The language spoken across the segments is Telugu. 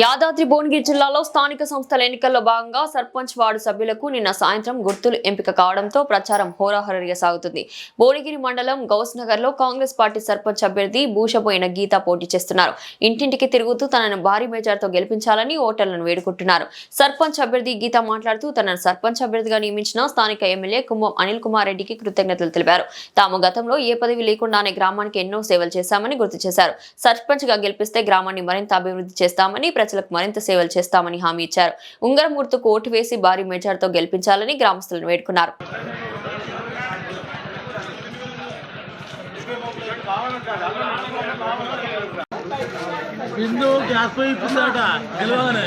యాదాద్రి భువనగిరి జిల్లాలో స్థానిక సంస్థల ఎన్నికల్లో భాగంగా సర్పంచ్ వార్డు సభ్యులకు నిన్న సాయంత్రం గుర్తులు ఎంపిక కావడంతో ప్రచారం హోరాహోరీగా సాగుతుంది. భువనగిరి మండలం గౌస్ నగర్లో కాంగ్రెస్ పార్టీ సర్పంచ్ అభ్యర్థి భూషపోయిన గీత పోటీ చేస్తున్నారు. ఇంటింటికి తిరుగుతూ తనను భారీ మెజార్తో గెలిపించాలని ఓటర్లను వేడుకుంటున్నారు. సర్పంచ్ అభ్యర్థి గీత మాట్లాడుతూ తనను సర్పంచ్ అభ్యర్థిగా నియమించిన స్థానిక ఎమ్మెల్యే కుంభం అనిల్ కుమార్ రెడ్డికి కృతజ్ఞతలు తెలిపారు. తాము గతంలో ఏ పదవి లేకుండానే గ్రామానికి ఎన్నో సేవలు చేశామని గుర్తు చేశారు. సర్పంచ్గా గెలిపిస్తే గ్రామాన్ని మరింత అభివృద్ధి చేస్తామని ప్రజలకు మరింత సేవలు చేస్తామని హామీ ఇచ్చారు. ఉంగరం గుర్తుకు ఓటు వేసి భారీ మెజార్తో గెలిపించాలని గ్రామస్తులను వేడుకున్నారు. బిందు గ్యాస్ పోయి ఇప్పిందట గెలవగానే.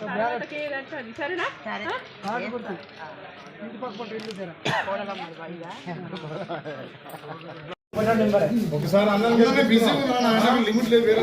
తర్వాతకి ఏదంటే అది సరేనా? ఒకసారి బిజీ ఉన్నాను. లిమిట్ లేదు వేరే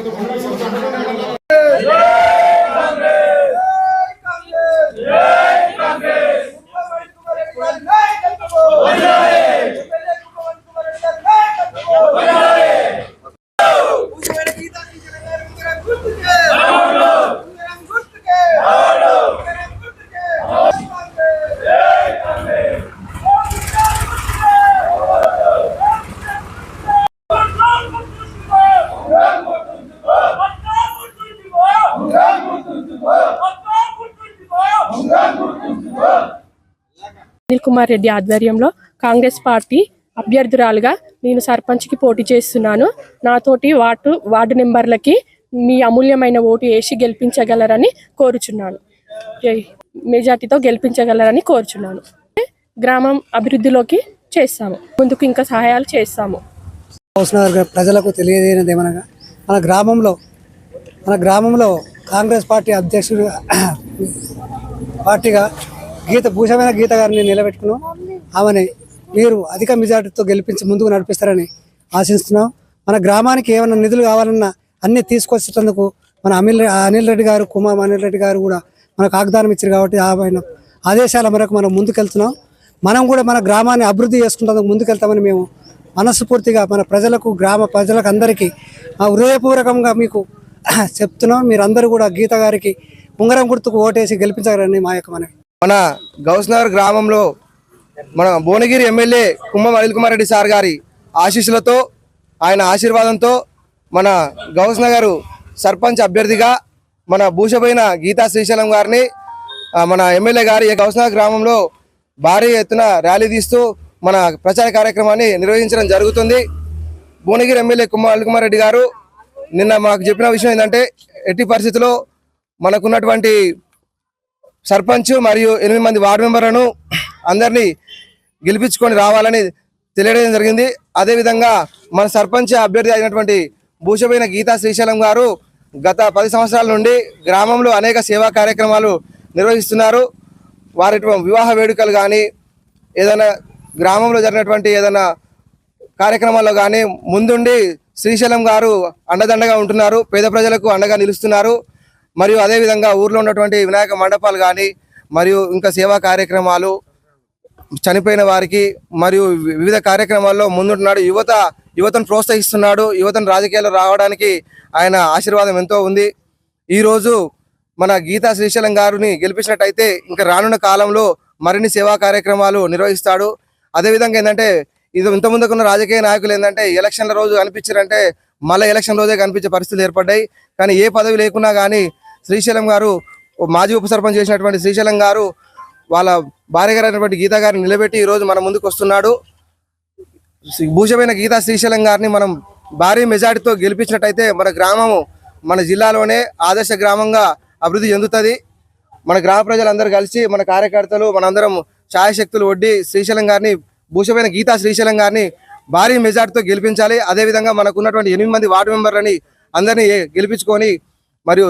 అనిల్ కుమార్ రెడ్డి ఆధ్వర్యంలో కాంగ్రెస్ పార్టీ అభ్యర్థురాలుగా నేను సర్పంచ్కి పోటీ చేస్తున్నాను. నాతోటి వార్డు వార్డు నెంబర్లకి మీ అమూల్యమైన ఓటు వేసి గెలిపించగలరని కోరుచున్నాను. మెజార్టీతో గెలిపించగలరని కోరుచున్నాను. గ్రామం అభివృద్ధిలోకి చేస్తాము. ముందుకు ఇంకా సహాయాలు చేస్తాము. ప్రజలకు తెలియజేయనది ఏమనగా మన గ్రామంలో మన గ్రామంలో కాంగ్రెస్ పార్టీ అధ్యక్షుడు పార్టీగా గీత భూషమైన గీత గారిని నిలబెట్టుకున్నాం. ఆమెని మీరు అధిక మెజార్టీతో గెలిపించి ముందుకు నడిపిస్తారని ఆశిస్తున్నాం. మన గ్రామానికి ఏమైనా నిధులు కావాలన్నా అన్నీ తీసుకొచ్చేటందుకు మన అనిల్ అనిల్ రెడ్డి గారు కుమార్ అనిల్ రెడ్డి గారు కూడా మనకు ఆగ్దానం ఇచ్చారు కాబట్టి ఆయన ఆదేశాల మేరకు మనం ముందుకెళ్తున్నాం. మనం కూడా మన గ్రామాన్ని అభివృద్ధి చేసుకుంటందుకు ముందుకెళ్తామని మేము మనస్ఫూర్తిగా మన ప్రజలకు గ్రామ ప్రజలకు అందరికీ ఆ హృదయపూర్వకంగా మీకు చెప్తున్నాం. మీరందరూ కూడా గీత గారికి ఉంగరం గుర్తుకు ఓటేసి గెలిపించారని మా యొక్క మనవి. మన గౌస్నగర్ గ్రామంలో మన భువనగిరి ఎమ్మెల్యే కుమ్మం అనిల్ కుమార్ రెడ్డి సార్ గారి ఆశీస్సులతో ఆయన ఆశీర్వాదంతో మన గౌస్నగర్ సర్పంచ్ అభ్యర్థిగా మన భూషపోయిన గీతా శ్రీశైలం గారిని మన ఎమ్మెల్యే గారి గౌస్నగర్ గ్రామంలో భారీ ఎత్తున ర్యాలీ తీస్తూ మన ప్రచార కార్యక్రమాన్ని నిర్వహించడం జరుగుతుంది. భువనగిరి ఎమ్మెల్యే కుమ్మ అనిల్ కుమార్ రెడ్డి గారు నిన్న మాకు చెప్పిన విషయం ఏంటంటే ఎట్టి పరిస్థితుల్లో మనకున్నటువంటి సర్పంచ్ మరియు ఎనిమిది మంది వార్డు మెంబర్లను అందరినీ గెలిపించుకొని రావాలని తెలియడం జరిగింది. అదేవిధంగా మన సర్పంచ్ అభ్యర్థి అయినటువంటి భూషపోయిన గీతా శ్రీశైలం గారు గత పది సంవత్సరాల నుండి గ్రామంలో అనేక సేవా కార్యక్రమాలు నిర్వహిస్తున్నారు. వారి వివాహ వేడుకలు కానీ ఏదైనా గ్రామంలో జరిగినటువంటి ఏదైనా కార్యక్రమాల్లో కానీ ముందుండి శ్రీశైలం గారు అండదండగా ఉంటున్నారు. పేద ప్రజలకు అండగా నిలుస్తున్నారు. మరియు అదేవిధంగా ఊర్లో ఉన్నటువంటి వినాయక మండపాలు కానీ మరియు ఇంకా సేవా కార్యక్రమాలు చనిపోయిన వారికి మరియు వివిధ కార్యక్రమాల్లో ముందుంటున్నాడు. యువత యువతను ప్రోత్సహిస్తున్నాడు. యువతను రాజకీయాల్లో రావడానికి ఆయన ఆశీర్వాదం ఎంతో ఉంది. ఈరోజు మన గీతా శ్రీశైలం గారిని గెలిపించినట్టయితే ఇంకా రానున్న కాలంలో మరిన్ని సేవా కార్యక్రమాలు నిర్వహిస్తాడు. అదేవిధంగా ఏంటంటే ఇది ఇంత ముందుకున్న రాజకీయ నాయకులు ఏంటంటే ఎలక్షన్ల రోజు కనిపించారంటే మళ్ళీ ఎలక్షన్ రోజే కనిపించే పరిస్థితులు ఏర్పడ్డాయి. కానీ ఏ పదవి లేకున్నా కానీ శ్రీశైలం గారు మాజీ ఉప సర్పంచ్ చేసినటువంటి శ్రీశైలం గారు వాళ్ళ భార్య గారైనటువంటి గీతా గీత గారిని నిలబెట్టి ఈరోజు మన ముందుకు వస్తున్నాడు. శ్రీ- భూషమైన గీతా శ్రీశైలం గారిని మనం భారీ మెజార్టీతో గెలిపించినట్టయితే మన గ్రామము మన జిల్లాలోనే ఆదర్శ గ్రామంగా అభివృద్ధి చెందుతుంది. మన గ్రామ ప్రజలందరూ కలిసి మన కార్యకర్తలు మనందరం ఛాయశక్తులు వడ్డీ శ్రీశైలం గారిని భూషమైన గీతా శ్రీశైలం గారిని భారీ మెజార్టీతో గెలిపించాలి. అదేవిధంగా మనకు ఉన్నటువంటి ఎనిమిది మంది వార్డు మెంబర్లని అందరినీ గెలిపించుకొని మరియు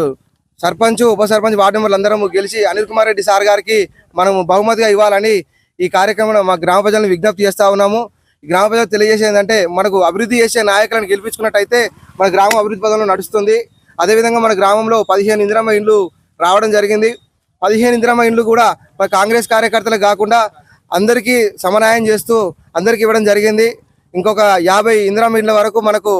సర్పంచ్ ఉప సర్పంచ్ వార్డు మెంబర్లు అందరం గెలిచి అనిల్ కుమార్ రెడ్డి సార్ గారికి మనము బహుమతిగా ఇవ్వాలని ఈ కార్యక్రమంలో మా గ్రామ ప్రజలను విజ్ఞప్తి చేస్తా ఉన్నాము. ఈ గ్రామ ప్రజలకు తెలియజేసేది ఏంటంటే మనకు అభివృద్ధి చేసే నాయకులను గెలిపించుకున్నట్టయితే మన గ్రామం అభివృద్ధి పదంలో నడుస్తుంది. అదేవిధంగా మన గ్రామంలో పదిహేను ఇందిరమ్మ ఇండ్లు రావడం జరిగింది. పదిహేను ఇందిరమ్మ ఇండ్లు కూడా మన కాంగ్రెస్ కార్యకర్తలకు కాకుండా అందరికీ సమన్వయం చేస్తూ అందరికీ ఇవ్వడం జరిగింది. ఇంకొక యాభై ఇందిరమ్మ ఇండ్ల వరకు మనకు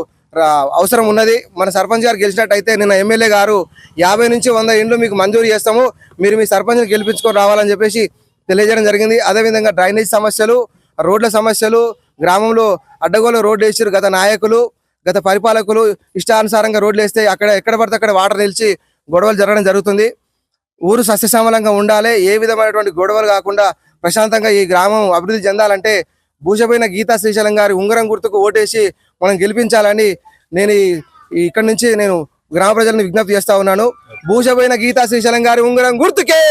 అవసరం ఉన్నది. మన సర్పంచ్ గారు గెలిచినట్టయితే నిన్న ఎమ్మెల్యే గారు యాభై నుంచి వంద ఇండ్లు మీకు మంజూరు చేస్తాము. మీరు మీ సర్పంచ్ని గెలిపించుకొని రావాలని చెప్పేసి తెలియజేయడం జరిగింది. అదేవిధంగా డ్రైనేజ్ సమస్యలు రోడ్ల సమస్యలు గ్రామంలో అడ్డగోలు రోడ్లు వేసారు గత నాయకులు గత పరిపాలకులు. ఇష్టానుసారంగా రోడ్లు వేస్తే అక్కడ ఎక్కడ పడితే అక్కడ వాటర్ నిలిచి గొడవలు జరగడం జరుగుతుంది. ఊరు సస్యశ్యామలంగా ఉండాలి. ఏ విధమైనటువంటి గొడవలు కాకుండా ప్రశాంతంగా ఈ గ్రామం అభివృద్ధి చెందాలంటే భూషపోయిన గీతా శ్రీశైలం గారి ఉంగరం గుర్తుకు ఓటేసి మనం గెలిపించాలని నేను ఇక్కడ నుంచి నేను గ్రామ ప్రజలను విజ్ఞప్తి చేస్తా ఉన్నాను. భూషపోయిన గీతా శ్రీశైలం గారి ఉంగరం గుర్తుకే!